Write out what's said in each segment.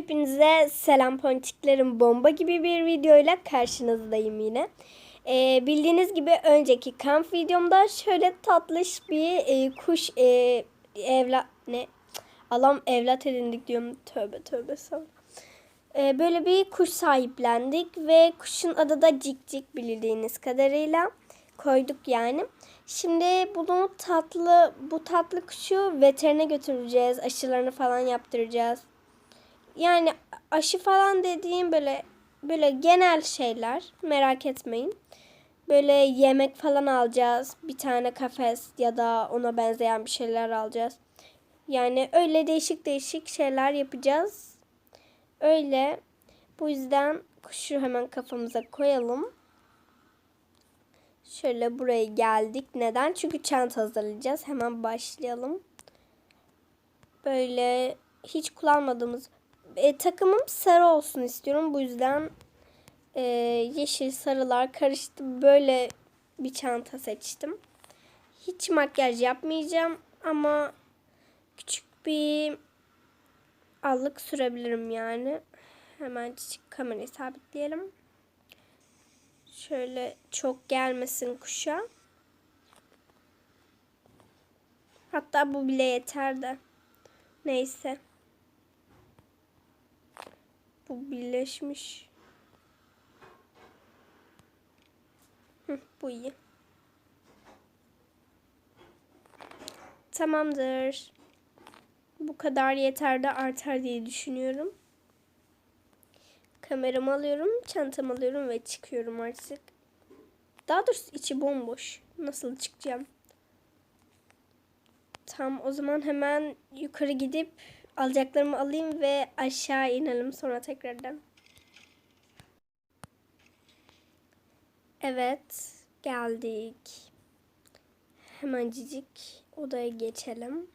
Hepinize selam ponçiklerim bomba gibi bir videoyla karşınızdayım yine. Ee, bildiğiniz gibi önceki kamp videomda şöyle tatlış bir e, kuş e, evlat ne alam evlat edindik diyorum tövbe tövbe sana. Ee, böyle bir kuş sahiplendik ve kuşun adı da Cik Cik bildiğiniz kadarıyla koyduk yani. Şimdi bunu tatlı bu tatlı kuşu veterine götüreceğiz. Aşılarını falan yaptıracağız. Yani aşı falan dediğim böyle böyle genel şeyler merak etmeyin. Böyle yemek falan alacağız. Bir tane kafes ya da ona benzeyen bir şeyler alacağız. Yani öyle değişik değişik şeyler yapacağız. Öyle. Bu yüzden kuşu hemen kafamıza koyalım. Şöyle buraya geldik. Neden? Çünkü çanta hazırlayacağız. Hemen başlayalım. Böyle hiç kullanmadığımız e, takımım sarı olsun istiyorum. Bu yüzden e, yeşil sarılar karıştı. Böyle bir çanta seçtim. Hiç makyaj yapmayacağım ama küçük bir allık sürebilirim yani. Hemen kamerayı sabitleyelim. Şöyle çok gelmesin kuşa. Hatta bu bile yeter de. Neyse. Bu birleşmiş. Bu iyi. Tamamdır. Bu kadar yeter de artar diye düşünüyorum. Kameramı alıyorum, çantamı alıyorum ve çıkıyorum artık. Daha doğrusu içi bomboş. Nasıl çıkacağım? Tam o zaman hemen yukarı gidip alacaklarımı alayım ve aşağı inelim sonra tekrardan. Evet, geldik. Hemen cicik odaya geçelim.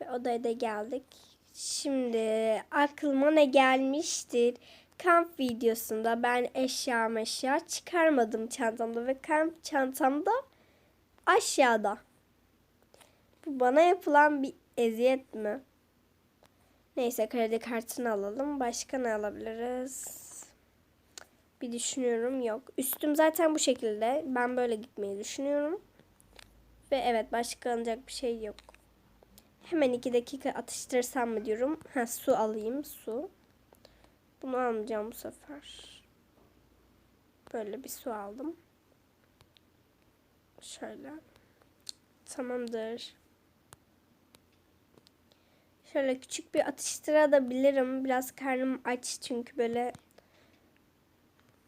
Ve odaya da geldik. Şimdi aklıma ne gelmiştir? Kamp videosunda ben eşya meşya çıkarmadım çantamda ve kamp çantamda aşağıda. Bu bana yapılan bir eziyet mi? Neyse kredi kartını alalım. Başka ne alabiliriz? Bir düşünüyorum. Yok. Üstüm zaten bu şekilde. Ben böyle gitmeyi düşünüyorum. Ve evet başka alınacak bir şey yok. Hemen iki dakika atıştırsam mı diyorum. Ha su alayım. Su. Bunu almayacağım bu sefer. Böyle bir su aldım. Şöyle. Tamamdır. Şöyle küçük bir atıştırabilirim. Biraz karnım aç çünkü böyle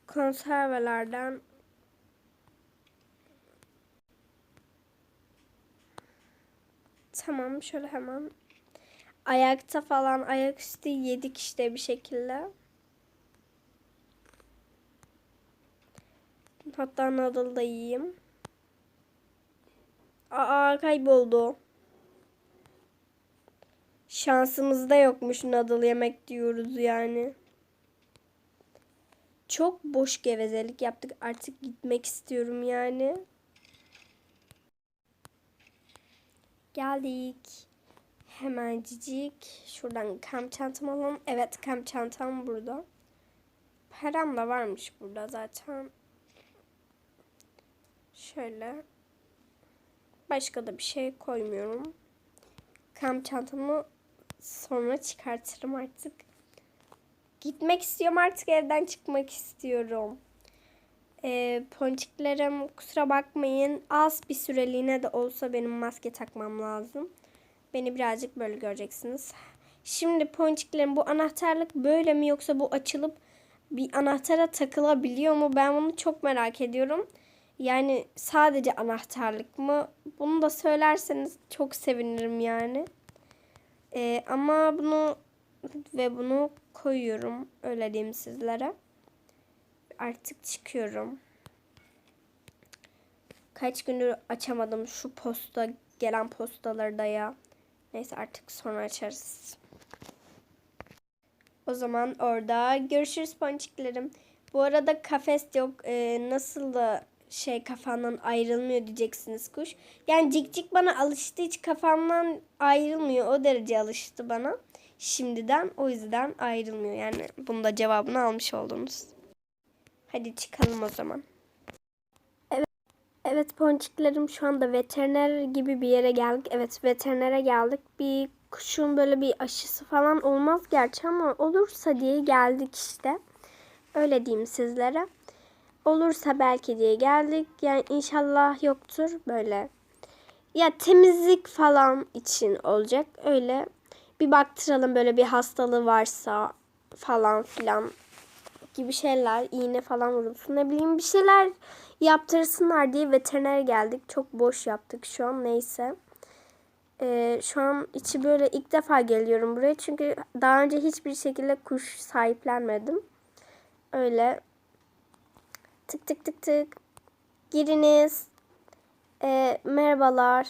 konservelerden Tamam şöyle hemen ayakta falan ayaküstü yedik işte bir şekilde. Hatta noodle da yiyeyim. Aa kayboldu. Şansımızda yokmuş noodle yemek diyoruz yani. Çok boş gevezelik yaptık. Artık gitmek istiyorum yani. Geldik. Hemen cicik. Şuradan kamp çantamı alalım. Evet kamp çantam burada. Param da varmış burada zaten. Şöyle. Başka da bir şey koymuyorum. Kamp çantamı sonra çıkartırım artık. Gitmek istiyorum artık evden çıkmak istiyorum. E, ponçiklerim kusura bakmayın az bir süreliğine de olsa benim maske takmam lazım. Beni birazcık böyle göreceksiniz. Şimdi ponçiklerim bu anahtarlık böyle mi yoksa bu açılıp bir anahtara takılabiliyor mu? Ben bunu çok merak ediyorum. Yani sadece anahtarlık mı? Bunu da söylerseniz çok sevinirim yani. Ee, ama bunu ve bunu koyuyorum. Öyle diyeyim sizlere. Artık çıkıyorum. Kaç gündür açamadım şu posta gelen postaları da ya. Neyse artık sonra açarız. O zaman orada görüşürüz ponçiklerim. Bu arada kafes yok. Ee, nasıl da şey kafandan ayrılmıyor diyeceksiniz kuş. Yani cik cik bana alıştı hiç kafamdan ayrılmıyor. O derece alıştı bana. şimdiden. O yüzden ayrılmıyor. Yani bunu da cevabını almış oldunuz. Hadi çıkalım o zaman. Evet, evet ponçiklerim şu anda veteriner gibi bir yere geldik. Evet veterinere geldik. Bir kuşun böyle bir aşısı falan olmaz gerçi ama olursa diye geldik işte. Öyle diyeyim sizlere. Olursa belki diye geldik. Yani inşallah yoktur böyle. Ya temizlik falan için olacak. Öyle bir baktıralım böyle bir hastalığı varsa falan filan gibi şeyler. iğne falan vurulsun. Ne bileyim bir şeyler yaptırsınlar diye veteriner geldik. Çok boş yaptık şu an. Neyse. Ee, şu an içi böyle ilk defa geliyorum buraya. Çünkü daha önce hiçbir şekilde kuş sahiplenmedim. Öyle tık tık tık tık giriniz. Ee, merhabalar.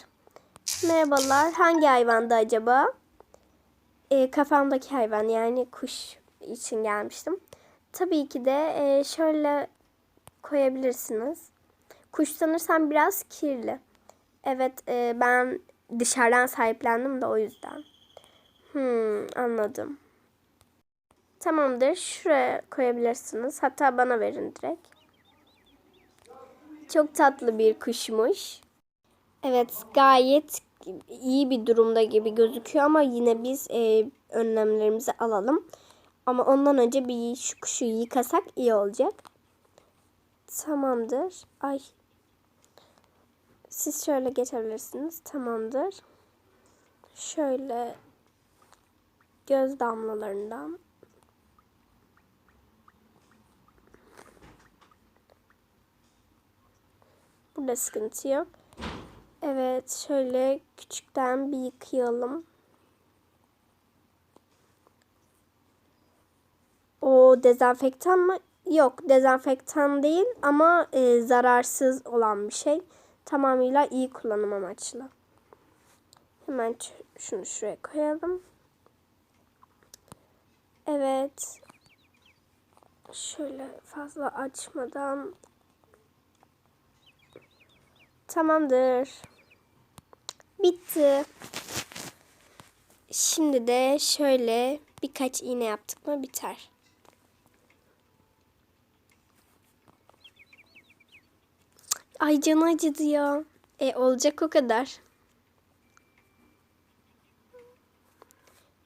Merhabalar. Hangi hayvanda acaba? Ee, kafamdaki hayvan yani kuş için gelmiştim. Tabii ki de e, şöyle koyabilirsiniz. Kuş sanırsam biraz kirli. Evet e, ben dışarıdan sahiplendim de o yüzden. Hmm, anladım. Tamamdır. Şuraya koyabilirsiniz. Hatta bana verin direkt. Çok tatlı bir kuşmuş. Evet gayet iyi bir durumda gibi gözüküyor ama yine biz e, önlemlerimizi alalım. Ama ondan önce bir şu kuşu yıkasak iyi olacak. Tamamdır. Ay. Siz şöyle geçebilirsiniz. Tamamdır. Şöyle göz damlalarından Burada sıkıntı yok. Evet şöyle küçükten bir yıkayalım. O dezenfektan mı? Yok dezenfektan değil ama e, zararsız olan bir şey. Tamamıyla iyi kullanım amaçlı. Hemen şunu şuraya koyalım. Evet. Şöyle fazla açmadan Tamamdır. Bitti. Şimdi de şöyle birkaç iğne yaptık mı biter. Ay canı acıdı ya. E olacak o kadar.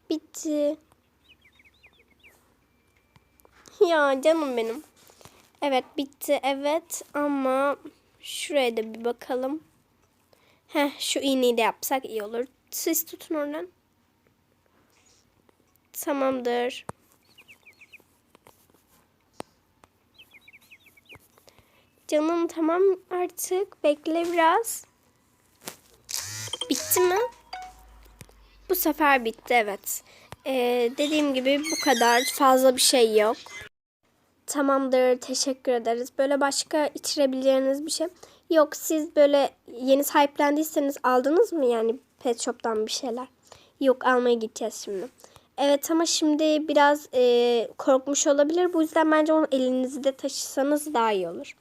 Bitti. Ya canım benim. Evet bitti evet ama Şuraya da bir bakalım. Heh şu iğneyi de yapsak iyi olur. Siz tutun oradan. Tamamdır. Canım tamam artık. Bekle biraz. Bitti mi? Bu sefer bitti evet. Ee, dediğim gibi bu kadar. Fazla bir şey yok. Tamamdır, teşekkür ederiz. Böyle başka içirebileceğiniz bir şey. Yok siz böyle yeni sahiplendiyseniz aldınız mı yani pet shop'tan bir şeyler? Yok almaya gideceğiz şimdi. Evet ama şimdi biraz e, korkmuş olabilir. Bu yüzden bence onu elinizde taşısanız daha iyi olur.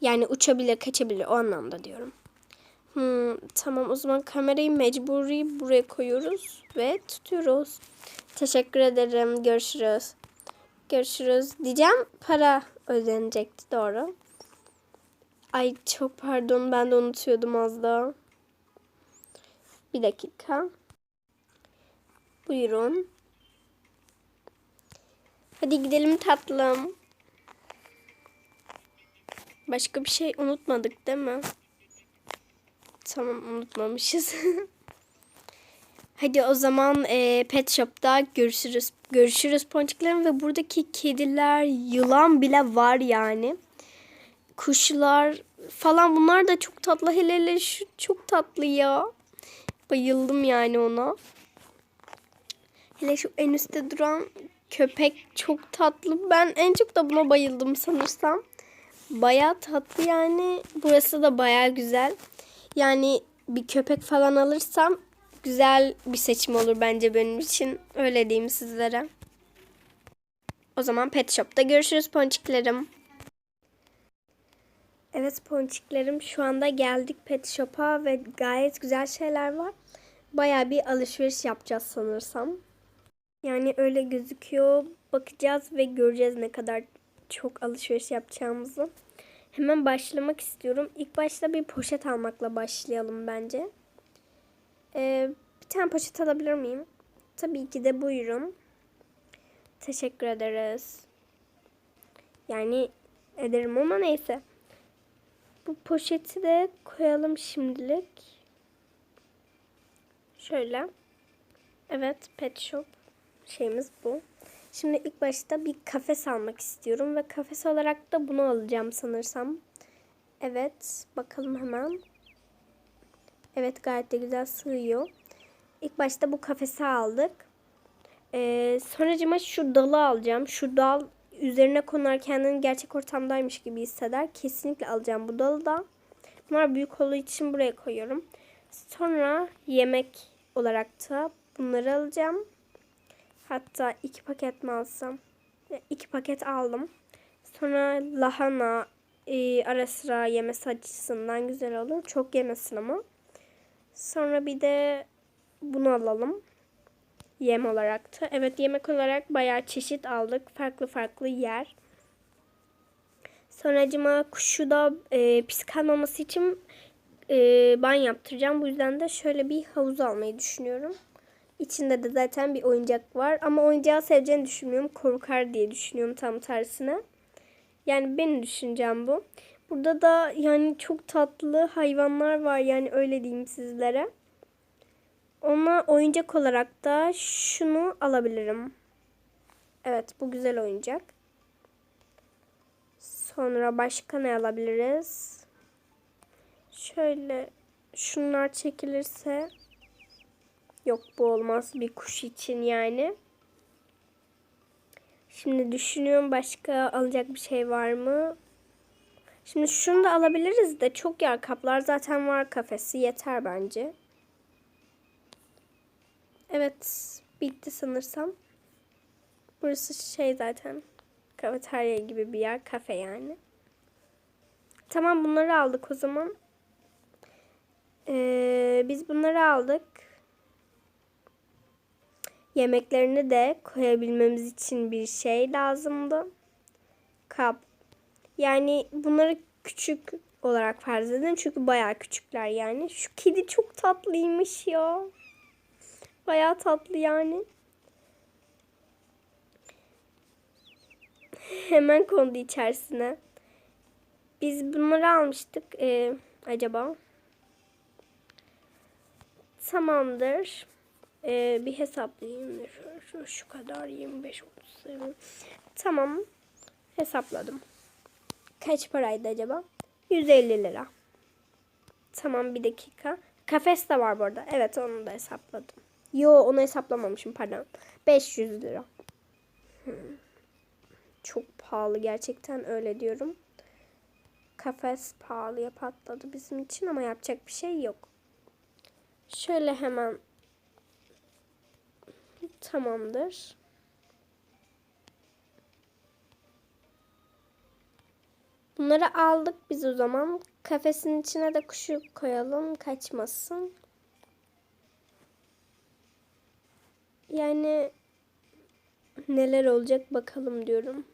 Yani uçabilir, kaçabilir o anlamda diyorum. Hmm, tamam o zaman kamerayı mecburi buraya koyuyoruz ve tutuyoruz. Teşekkür ederim. Görüşürüz. Görüşürüz diyeceğim. Para ödenecekti doğru. Ay çok pardon ben de unutuyordum az daha. Bir dakika. Buyurun. Hadi gidelim tatlım. Başka bir şey unutmadık değil mi? Tamam unutmamışız. Hadi o zaman e, Pet Shop'ta görüşürüz. Görüşürüz ponçiklerim ve buradaki kediler, yılan bile var yani. Kuşlar falan bunlar da çok tatlı. Hele hele şu çok tatlı ya. Bayıldım yani ona. Hele şu en üstte duran köpek çok tatlı. Ben en çok da buna bayıldım sanırsam. Baya tatlı yani. Burası da baya güzel. Yani bir köpek falan alırsam güzel bir seçim olur bence benim için. Öyle diyeyim sizlere. O zaman Pet Shop'ta görüşürüz ponçiklerim. Evet ponçiklerim şu anda geldik Pet Shop'a ve gayet güzel şeyler var. Baya bir alışveriş yapacağız sanırsam. Yani öyle gözüküyor. Bakacağız ve göreceğiz ne kadar çok alışveriş yapacağımızı. Hemen başlamak istiyorum. İlk başta bir poşet almakla başlayalım bence. Ee, bir tane poşet alabilir miyim? Tabii ki de buyurun. Teşekkür ederiz. Yani ederim ama neyse. Bu poşeti de koyalım şimdilik. Şöyle. Evet pet shop şeyimiz bu. Şimdi ilk başta bir kafes almak istiyorum ve kafes olarak da bunu alacağım sanırsam. Evet bakalım hemen. Evet gayet de güzel sığıyor. İlk başta bu kafesi aldık. Ee, sonracıma şu dalı alacağım. Şu dal üzerine konar kendini gerçek ortamdaymış gibi hisseder. Kesinlikle alacağım bu dalı da. Bunlar büyük olduğu için buraya koyuyorum. Sonra yemek olarak da bunları alacağım. Hatta iki paket mi alsam? İki paket aldım. Sonra lahana e, ara sıra yemesi açısından güzel olur. Çok yemesin ama. Sonra bir de bunu alalım. Yem olarak da. Evet yemek olarak bayağı çeşit aldık. Farklı farklı yer. Sonracıma kuşu da e, pis kalmaması için e, banyo yaptıracağım. Bu yüzden de şöyle bir havuz almayı düşünüyorum. İçinde de zaten bir oyuncak var. Ama oyuncağı seveceğini düşünmüyorum. Korkar diye düşünüyorum tam tersine. Yani benim düşüncem bu. Burada da yani çok tatlı hayvanlar var. Yani öyle diyeyim sizlere. Ona oyuncak olarak da şunu alabilirim. Evet bu güzel oyuncak. Sonra başka ne alabiliriz? Şöyle şunlar çekilirse yok bu olmaz bir kuş için yani. Şimdi düşünüyorum başka alacak bir şey var mı? Şimdi şunu da alabiliriz de çok yer kaplar zaten var kafesi yeter bence. Evet bitti sanırsam. Burası şey zaten kafeterya gibi bir yer kafe yani. Tamam bunları aldık o zaman. Ee, biz bunları aldık. Yemeklerini de koyabilmemiz için bir şey lazımdı. Kap. Yani bunları küçük olarak farz edin. Çünkü bayağı küçükler yani. Şu kedi çok tatlıymış ya. Bayağı tatlı yani. Hemen kondu içerisine. Biz bunları almıştık. Ee, acaba? Tamamdır. Ee, bir hesaplayayım. Şu, şu kadar 25 30 Tamam. Hesapladım. Kaç paraydı acaba? 150 lira. Tamam bir dakika. Kafes de var burada. Evet onu da hesapladım. Yo onu hesaplamamışım pardon. 500 lira. Hmm. Çok pahalı gerçekten öyle diyorum. Kafes pahalıya patladı bizim için ama yapacak bir şey yok. Şöyle hemen tamamdır. Bunları aldık biz o zaman. Kafesin içine de kuşu koyalım kaçmasın. Yani neler olacak bakalım diyorum.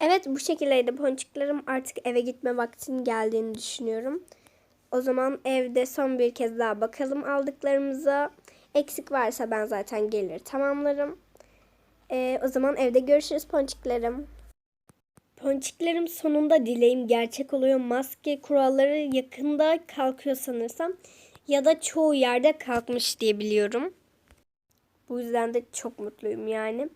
Evet bu şekildeydi ponçiklerim. Artık eve gitme vaktinin geldiğini düşünüyorum. O zaman evde son bir kez daha bakalım aldıklarımıza. Eksik varsa ben zaten gelir tamamlarım. Ee, o zaman evde görüşürüz ponçiklerim. Ponçiklerim sonunda dileğim gerçek oluyor. Maske kuralları yakında kalkıyor sanırsam. Ya da çoğu yerde kalkmış diye biliyorum. Bu yüzden de çok mutluyum yani.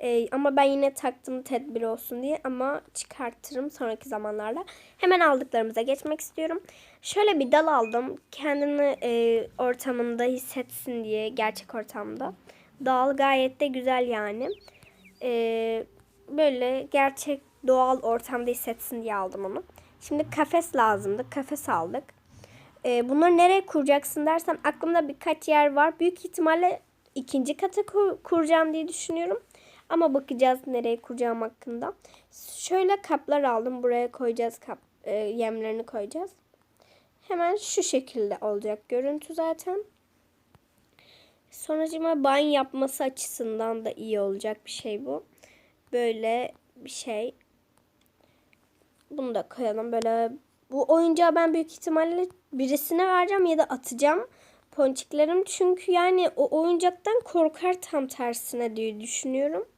Ee, ama ben yine taktım tedbir olsun diye ama çıkartırım sonraki zamanlarda. Hemen aldıklarımıza geçmek istiyorum. Şöyle bir dal aldım. Kendini e, ortamında hissetsin diye gerçek ortamda. Dal gayet de güzel yani. Ee, böyle gerçek doğal ortamda hissetsin diye aldım onu. Şimdi kafes lazımdı. Kafes aldık. Ee, bunları nereye kuracaksın dersen aklımda birkaç yer var. Büyük ihtimalle ikinci kata kur- kuracağım diye düşünüyorum. Ama bakacağız nereye kuracağım hakkında. Şöyle kaplar aldım. Buraya koyacağız kap e, yemlerini koyacağız. Hemen şu şekilde olacak görüntü zaten. Sonucuma banyo yapması açısından da iyi olacak bir şey bu. Böyle bir şey. Bunu da koyalım. Böyle bu oyuncağı ben büyük ihtimalle birisine vereceğim ya da atacağım ponçiklerim. Çünkü yani o oyuncaktan korkar tam tersine diye düşünüyorum.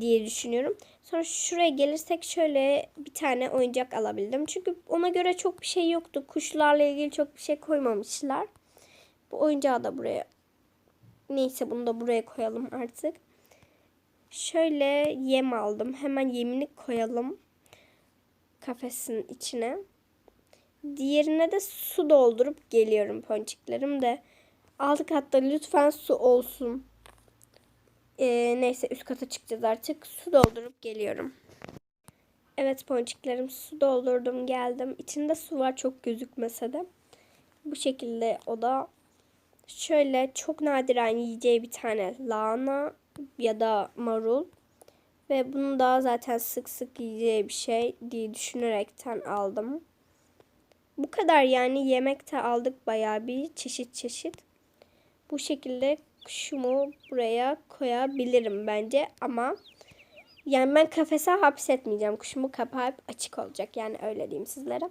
Diye düşünüyorum. Sonra şuraya gelirsek şöyle bir tane oyuncak alabildim. Çünkü ona göre çok bir şey yoktu. Kuşlarla ilgili çok bir şey koymamışlar. Bu oyuncağı da buraya. Neyse bunu da buraya koyalım artık. Şöyle yem aldım. Hemen yemini koyalım. Kafesin içine. Diğerine de su doldurup geliyorum ponçiklerim de. Alt katta lütfen su olsun. Ee, neyse üst kata çıkacağız artık. Su doldurup geliyorum. Evet ponçiklerim su doldurdum geldim. İçinde su var çok gözükmese de. Bu şekilde o da şöyle çok nadiren yiyeceği bir tane lahana ya da marul. Ve bunu da zaten sık sık yiyeceği bir şey diye düşünerekten aldım. Bu kadar yani yemek de aldık bayağı bir çeşit çeşit. Bu şekilde kuşumu buraya koyabilirim bence ama yani ben kafese hapsetmeyeceğim. Kuşumu kapayıp açık olacak. Yani öyle diyeyim sizlere.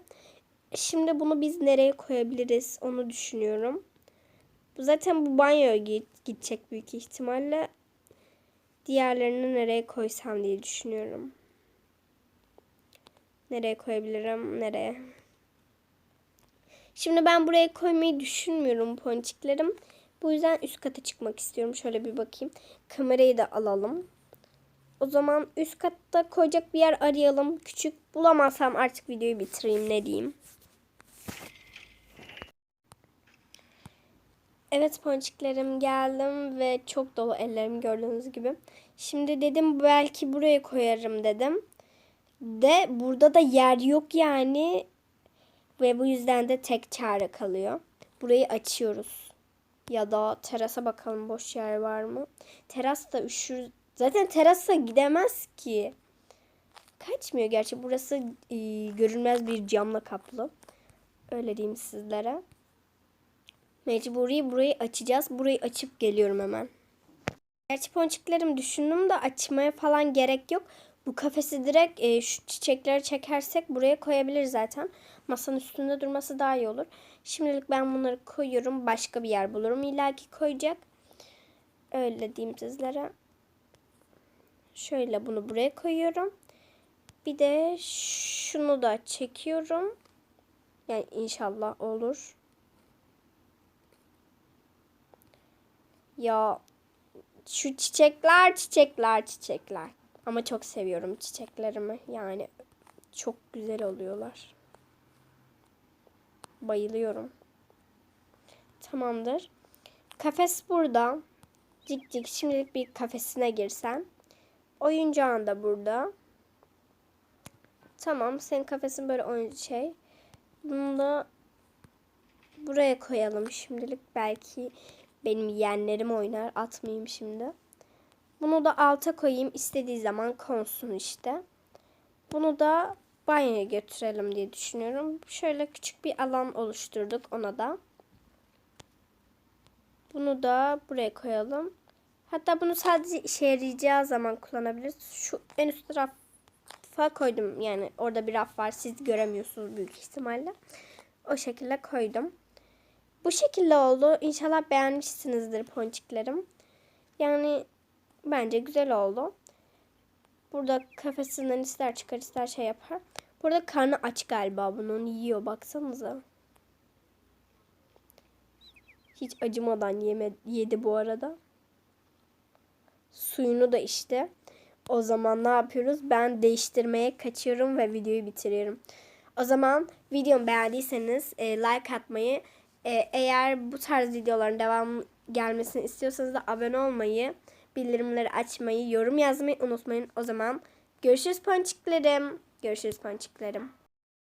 Şimdi bunu biz nereye koyabiliriz onu düşünüyorum. Bu zaten bu banyoya gidecek büyük ihtimalle. Diğerlerini nereye koysam diye düşünüyorum. Nereye koyabilirim? Nereye? Şimdi ben buraya koymayı düşünmüyorum ponçiklerim. Bu yüzden üst kata çıkmak istiyorum. Şöyle bir bakayım. Kamerayı da alalım. O zaman üst katta koyacak bir yer arayalım. Küçük bulamazsam artık videoyu bitireyim ne diyeyim. Evet ponçiklerim geldim ve çok dolu ellerim gördüğünüz gibi. Şimdi dedim belki buraya koyarım dedim. De burada da yer yok yani. Ve bu yüzden de tek çare kalıyor. Burayı açıyoruz. Ya da terasa bakalım boş yer var mı? Teras da üşür. Zaten terasa gidemez ki. Kaçmıyor gerçi. Burası e, görünmez bir camla kaplı. Öyle diyeyim sizlere. Mecburi burayı açacağız. Burayı açıp geliyorum hemen. Gerçi ponçiklerim düşündüm de açmaya falan gerek yok. Bu kafesi direkt e, şu çiçekleri çekersek buraya koyabilir zaten. Masanın üstünde durması daha iyi olur. Şimdilik ben bunları koyuyorum. Başka bir yer bulurum. İlla ki koyacak. Öyle diyeyim sizlere. Şöyle bunu buraya koyuyorum. Bir de şunu da çekiyorum. Yani inşallah olur. Ya şu çiçekler, çiçekler, çiçekler. Ama çok seviyorum çiçeklerimi. Yani çok güzel oluyorlar. Bayılıyorum. Tamamdır. Kafes burada. Cik cik şimdilik bir kafesine girsen. Oyuncağın da burada. Tamam. Senin kafesin böyle oyun şey. Bunu da buraya koyalım şimdilik. Belki benim yeğenlerim oynar. Atmayayım şimdi. Bunu da alta koyayım. istediği zaman konsun işte. Bunu da banyoya götürelim diye düşünüyorum. Şöyle küçük bir alan oluşturduk ona da. Bunu da buraya koyalım. Hatta bunu sadece işe yarayacağı zaman kullanabiliriz. Şu en üst tarafa koydum. Yani orada bir raf var. Siz göremiyorsunuz büyük ihtimalle. O şekilde koydum. Bu şekilde oldu. İnşallah beğenmişsinizdir ponçiklerim. Yani bence güzel oldu. Burada kafesinden ister çıkar ister şey yapar. Burada karnı aç galiba bunun yiyor baksanıza. Hiç acımadan yeme, yedi bu arada. Suyunu da işte. O zaman ne yapıyoruz? Ben değiştirmeye kaçıyorum ve videoyu bitiriyorum. O zaman videomu beğendiyseniz e, like atmayı, e, eğer bu tarz videoların devam gelmesini istiyorsanız da abone olmayı, bildirimleri açmayı, yorum yazmayı unutmayın. O zaman görüşürüz ponçiklerim. Görüşürüz ponçiklerim.